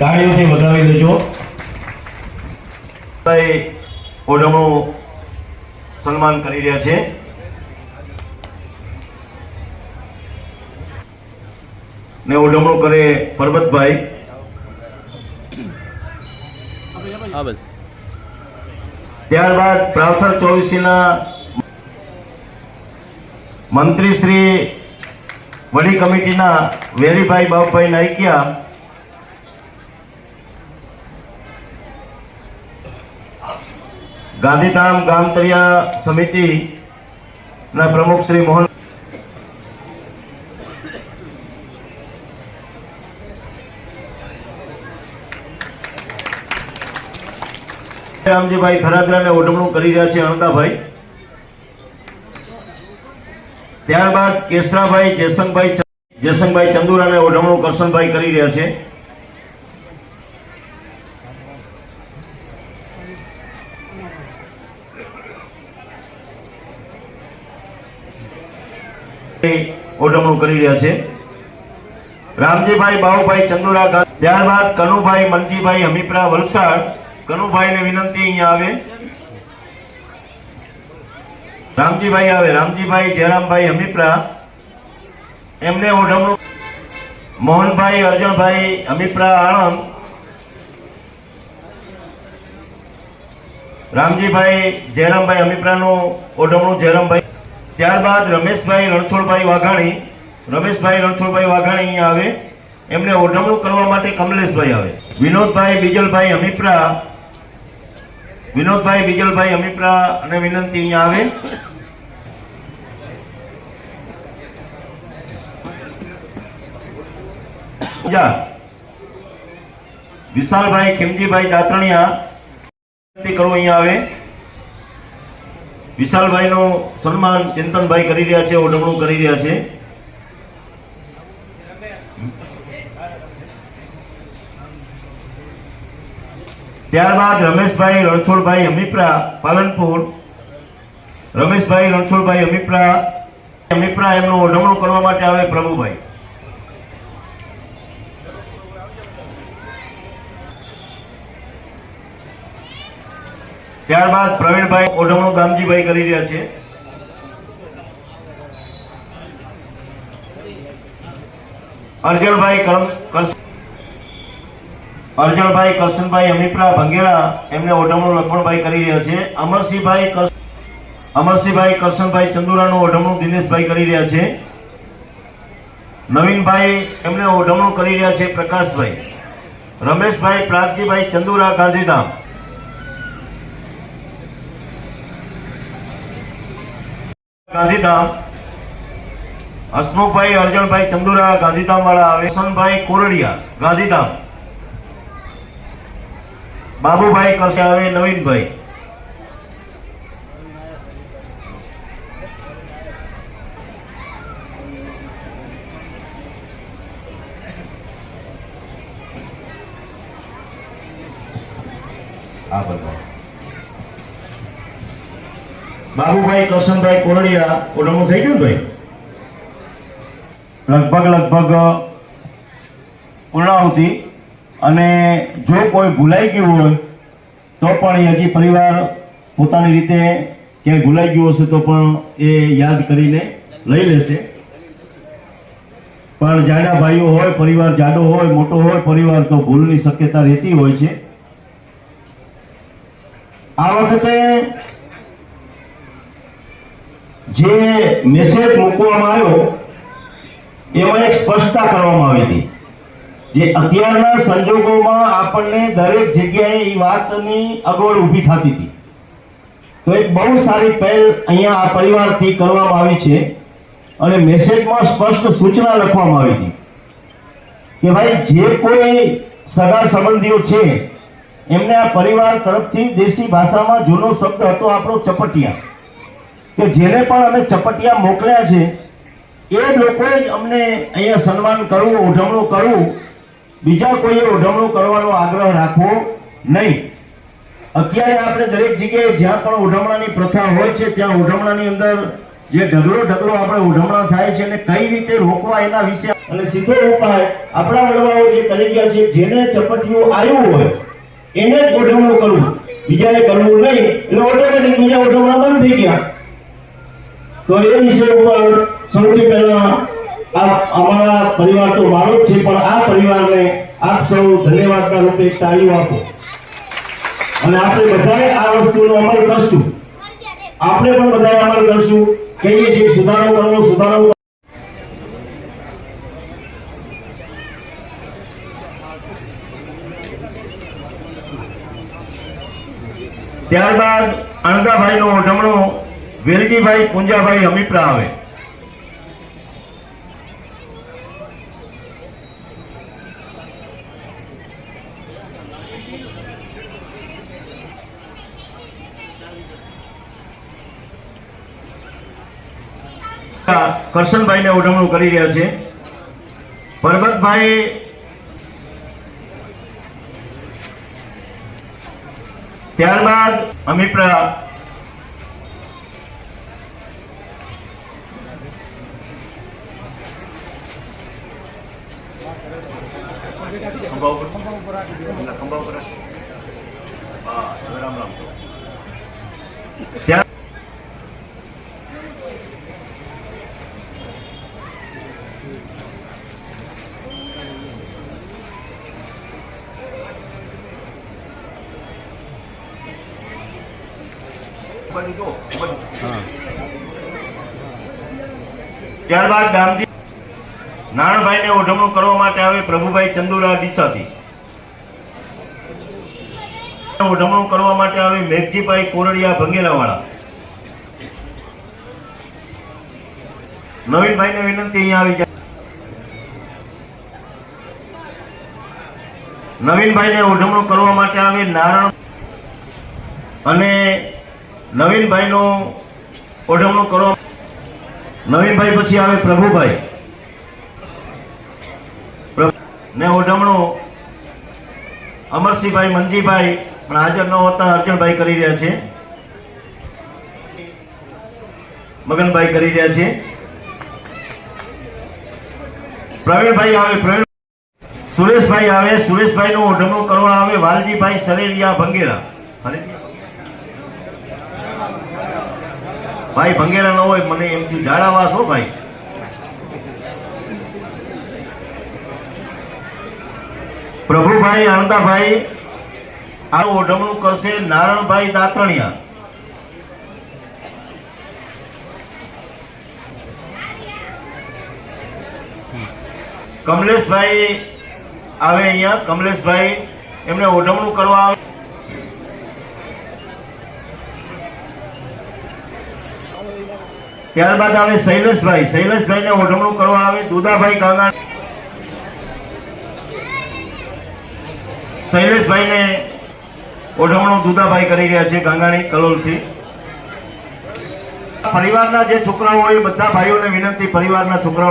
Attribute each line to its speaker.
Speaker 1: તાળીઓથી વધાવી દેજો. ભાઈ ઓઢમણું સન્માન કરી રહ્યા છે. ને ઓઢમણું કરે પરબતભાઈ. ત્યારબાદ પ્રાવથર ચોવીસીના મંત્રી શ્રી વડી કમિટીના વેરીભાઈ બાબુભાઈ નાઈકિયા ગાંધીધામ ગામતરિયા સમિતિ ના પ્રમુખ શ્રી મોહન રામજીભાઈ ખરાદરાને ઓઢમણું કરી રહ્યા છે અણકાભાઈ ત્યારબાદ કેસરાભાઈ જયસંગભાઈ જયસંગભાઈ ચંદુરાને ઓઢમણું કરશનભાઈ કરી રહ્યા છે. ઓઢમણું કરી રહ્યા છે. રામજીભાઈ બાહુભાઈ ચંદુરા ગાંધી. ત્યારબાદ કનુભાઈ, મનજીભાઈ, હમીપરા, વલસાડ. કનુભાઈને વિનંતી અહીંયા આવે. રામજીભાઈ આવે. રામજીભાઈ, જયરામભાઈ, હમીપરા. એમને ઓઢમણું મોહનભાઈ અર્જણભાઈ હમીપરા, આણંદ. રામજીભાઈ, જયરામભાઈ, હમીપરાનું ઓઢમણું જયરામભાઈ. ત્યારબાદ રમેશભાઈ રણછોડભાઈ વાઘાણી, રમેશભાઈ રણછોડભાઈ વાઘાણી અહીંયા આવે. એમને ઓઢમણું કરવા માટે કમલેશભાઈ આવે. વિનોદભાઈ બીજલભાઈ અમિપ્રા, વિનોદભાઈ બીજલભાઈ અમિપ્રા અને વિનંતી અહીંયા આવે. વિશાલભાઈ ખીમજીભાઈ દાતણિયા વિનંતી કરો અહીંયા આવે. વિશાલભાઈ નું સન્માન ચિંતનભાઈ કરી રહ્યા છે ઓઢમણું કરી રહ્યા છે. ત્યારબાદ રમેશભાઈ રણછોડભાઈ અમીપરા, પાલનપુર. રમેશભાઈ રણછોડભાઈ અમીપરા અમીપરા એમનું ઓડમણું કરવા માટે આવે પ્રભુભાઈ. ત્યારબાદ પ્રવીણભાઈ ઓઢમણું ગામજીભાઈ કરી રહ્યા છે. અર્જણભાઈ અર્જણભાઈ કરશનભાઈ હમીપરા ભંગેરા એમને ઓઢમણું લખમણભાઈ કરી રહ્યા છે. અમરસિંહભાઈ અમરસિંહભાઈ કરશનભાઈ ચંદુરાનું ઓઢમણું દિનેશભાઈ કરી રહ્યા છે. નવીનભાઈ એમને ઓઢમણું કરી રહ્યા છે પ્રકાશભાઈ. રમેશભાઈ પ્રાગજીભાઈ ચંદુરા ગાંધીધામ. ગાંધીધામ. હસમુખભાઈ, અર્જણભાઈ ચંદુરા ગાંધીધામ વાળા આવે. કિશનભાઈ કોરડિયા, ગાંધીધામ. બાબુભાઈ કરશે આવે, નવીનભાઈ. આ બધા. બાબુભાઈ કરશનભાઈ કોરડિયા ઓઢમણું થઈ ગયું ભાઈ? લગભગ લગભગ પૂર્ણાહુતિ અને જો કોઈ ભૂલાઈ ગયું હોય, તો પણ હજી પરિવાર પોતાની રીતે ક્યાંય ભૂલાઈ ગયું હશે તો પણ એ યાદ કરીને લઈ લેશે. પણ જાડા ભાઈઓ હોય, પરિવાર જાડો હોય, મોટો હોય, પરિવાર તો ભૂલની શક્યતા રહેતી હોય છે. આ વખતે જે મેસેજ મૂકવામાં આવ્યો, એમાં એક સ્પષ્ટતા કરવામાં આવી હતી. જે અત્યારના સંજોગોમાં આપણને દરેક જગ્યાએ એ વાતની અગવડ ઊભી થતી હતી. તો એક બહુ સારી પહેલ અહીંયા આ પરિવારથી કરવામાં આવી છે અને મેસેજમાં સ્પષ્ટ સૂચના લખવામાં આવી હતી કે ભાઈ, જે કોઈ સગા સંબંધીઓ છે, એમને આ પરિવાર તરફથી દેશી ભાષામાં જૂનો શબ્દ હતો આપણો ચપટિયા. કે જેને પણ અમે ચપટિયા મોકલ્યા છે, એ લોકોએ જ અમને અહીંયા સન્માન કરવું, ઉજવણું કરવું. બીજા કોઈએ ઉજવણું કરવાનો આગ્રહ રાખવો નહીં. અત્યારે આપણે દરેક જગ્યાએ જ્યાં પણ ઉઢમણાની પ્રથા હોય છે, ત્યાં ઉઢમણાની અંદર જે ઢગલો ઢગલો આપણે ઉઢમણા થાય છે અને કઈ રીતે રોકવા એના વિશે અને સીધો ઉપાય આપણા વડવાઓ જે કરી ગયા છે, જેને ચપટીઓ આવ્યું હોય, એને જ ઉઢમણું કરવું. બીજાને કરવું નહીં, એટલે ઓટોમેટિક બીજા ઉઢમણા બંધ થઈ ગયા. તો એ વિષય ઉપર સૌથી પહેલા આ અમારા પરિવાર તો મારો જ છે, પણ આ પરિવારને આપ સૌ ધન્યવાદના રૂપે તાળીઓ આપો. અને આપણે બધાએ આ વસ્તુનો અમલ કરશું. આપણે પણ બધાએ અમલ કરશું. કહીએ છીએ, સુધારો કરવો સુધારો ત્યારબાદ અણદાભાઈ નો ઓઢમણો વેલજીભાઈ પુંજાભાઈ હમીપરા આવે. કરશનભાઈ ને ઓઢમણું કરી રહ્યા છે. પરબતભાઈ ત્યારબાદ અમીપરા ખંભા ઉપર ખંભા ઉપર હા રામ રામ ત્યાં ત્યારબાદ ગામજી નારણભાઈને ઓઢમણું કરવા માટે આવે પ્રભુભાઈ ચંદુરા ડીસાથી ઓઢમણું કરવા માટે આવે મેઘજીભાઈ કોરડિયા ભંગેલાવાળા. નવીનભાઈને વિનંતી અહીંયા આવી જાય. નવીનભાઈને ઓઢમણું કરવા માટે આવે નારણ. અને નવીનભાઈનું ઓઢમણું કરવા નવીનભાઈ પછી આવે પ્રભુભાઈ. ને ઓઢમણું અમરસિંહભાઈ, મંજીભાઈ પણ હાજર ન હોતા અર્જણભાઈ કરી રહ્યા છે. મગનભાઈ કરી રહ્યા છે. પ્રવીણભાઈ આવે, પ્રવીણ સુરેશભાઈ આવે સુરેશભાઈ નું ઓઢમણું કરવા આવે, વાલજીભાઈ સરેલિયા ભંગેરા. ભાઈ ભંગેરા ન હોય, મને એમ થી જાડાવાસ હો ભાઈ. પ્રભુભાઈ આનંદાભાઈ આ ઓઢમણું કરશે નારણભાઈ દાતણિયા. કમલેશભાઈ આવે અહીંયા. કમલેશભાઈ, એમને ઓઢમણું કરવા આવે ત્યારબાદ આવે શૈલેષભાઈ. શૈલેષભાઈને ઓઢમણું કરવા આવે દુદાભાઈ કાંગા શૈલેષભાઈને ઓઢમણું દુદાભાઈ કરી રહ્યા છે ગાંગાણી કલોલથી. પરિવારના જે છોકરાઓ હોય બધા ભાઈઓને વિનંતી, પરિવારના છોકરાઓ